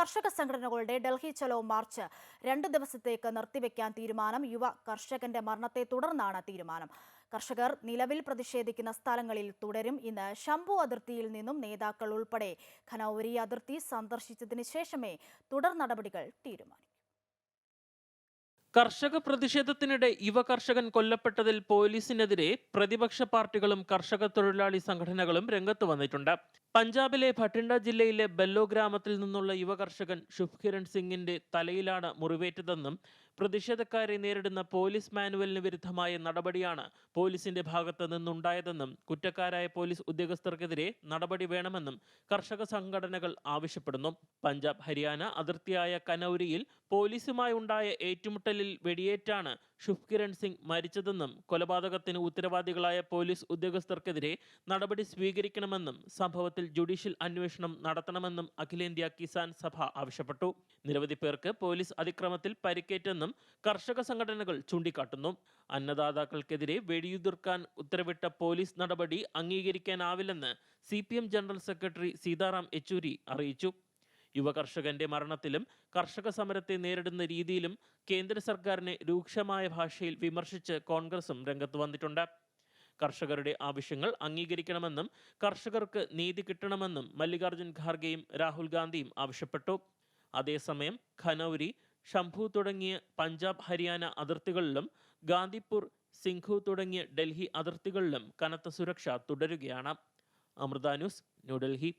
കർഷക സംഘടനകളുടെ ഡൽഹി ചലോ മാർച്ച് രണ്ട് ദിവസത്തേക്ക് നിർത്തിവെക്കാൻ തീരുമാനം യുവ കർഷകന്റെ മരണത്തെ തുടർന്നാണ് തീരുമാനം. കർഷകർ നിലവിൽ പ്രതിഷേധിക്കുന്ന സ്ഥലങ്ങളിൽ തുടരും. ഇന്ന് ശംഭു അതിർത്തിയിൽ നിന്നും നേതാക്കൾ ഉൾപ്പെടെ ഖനൌരി അതിർത്തി സന്ദർശിച്ചതിന് ശേഷമേ തുടർ നടപടികൾ തീരുമാനിക്കൂ. കർഷക പ്രതിഷേധത്തിനിടെ യുവ കർഷകൻ കൊല്ലപ്പെട്ടതിൽ പോലീസിനെതിരെ പ്രതിപക്ഷ പാർട്ടികളും കർഷക തൊഴിലാളി സംഘടനകളും രംഗത്ത് വന്നിട്ടുണ്ട്. പഞ്ചാബിലെ ഭട്ടിണ്ട ജില്ലയിലെ ബെല്ലോ ഗ്രാമത്തിൽ നിന്നുള്ള യുവ കർഷകൻ സിംഗിന്റെ തലയിലാണ് മുറിവേറ്റതെന്നും പ്രതിഷേധക്കാരെ നേരിടുന്ന പോലീസ് മാനുവലിന് വിരുദ്ധമായ നടപടിയാണ് പോലീസിന്റെ ഭാഗത്ത് നിന്നുണ്ടായതെന്നും കുറ്റക്കാരായ പോലീസ് ഉദ്യോഗസ്ഥർക്കെതിരെ നടപടി വേണമെന്നും കർഷക സംഘടനകൾ ആവശ്യപ്പെടുന്നു. പഞ്ചാബ് ഹരിയാന അതിർത്തിയായ കനൌരിയിൽ പോലീസുമായി ഉണ്ടായ ഏറ്റുമുട്ടലിൽ വെടിയേറ്റാണ് ശുഭ്കിരൺ സിംഗ് മരിച്ചതെന്നും കൊലപാതകത്തിന് ഉത്തരവാദികളായ പോലീസ് ഉദ്യോഗസ്ഥർക്കെതിരെ നടപടി സ്വീകരിക്കണമെന്നും സംഭവത്തിൽ ജുഡീഷ്യൽ അന്വേഷണം നടത്തണമെന്നും അഖിലേന്ത്യാ കിസാൻ സഭ ആവശ്യപ്പെട്ടു. നിരവധി പേർക്ക് പോലീസ് അതിക്രമത്തിൽ പരിക്കേറ്റെന്നും കർഷക സംഘടനകൾ ചൂണ്ടിക്കാട്ടുന്നു. അന്നദാതാക്കൾക്കെതിരെ വെടിയുതിർക്കാൻ ഉത്തരവിട്ട പോലീസ് നടപടി അംഗീകരിക്കാനാവില്ലെന്ന് C general secretary Sitaram Yechury അറിയിച്ചു. യുവകർഷകന്റെ മരണത്തിലും കർഷക സമരത്തെ നേരിടുന്ന രീതിയിലും കേന്ദ്ര സർക്കാരിനെ രൂക്ഷമായ ഭാഷയിൽ വിമർശിച്ച് കോൺഗ്രസും രംഗത്ത് വന്നിട്ടുണ്ട്. കർഷകരുടെ ആവശ്യങ്ങൾ അംഗീകരിക്കണമെന്നും കർഷകർക്ക് നീതി കിട്ടണമെന്നും മല്ലികാർജുൻ ഖാർഗെയും രാഹുൽ ഗാന്ധിയും ആവശ്യപ്പെട്ടു. അതേസമയം ഖനൌരി ശംഭു തുടങ്ങിയ പഞ്ചാബ് ഹരിയാന അതിർത്തികളിലും ഗാന്ധിപൂർ സിംഘു തുടങ്ങിയ ഡൽഹി അതിർത്തികളിലും കനത്ത സുരക്ഷ തുടരുകയാണ്. അമൃത ന്യൂസ് ന്യൂഡൽഹി.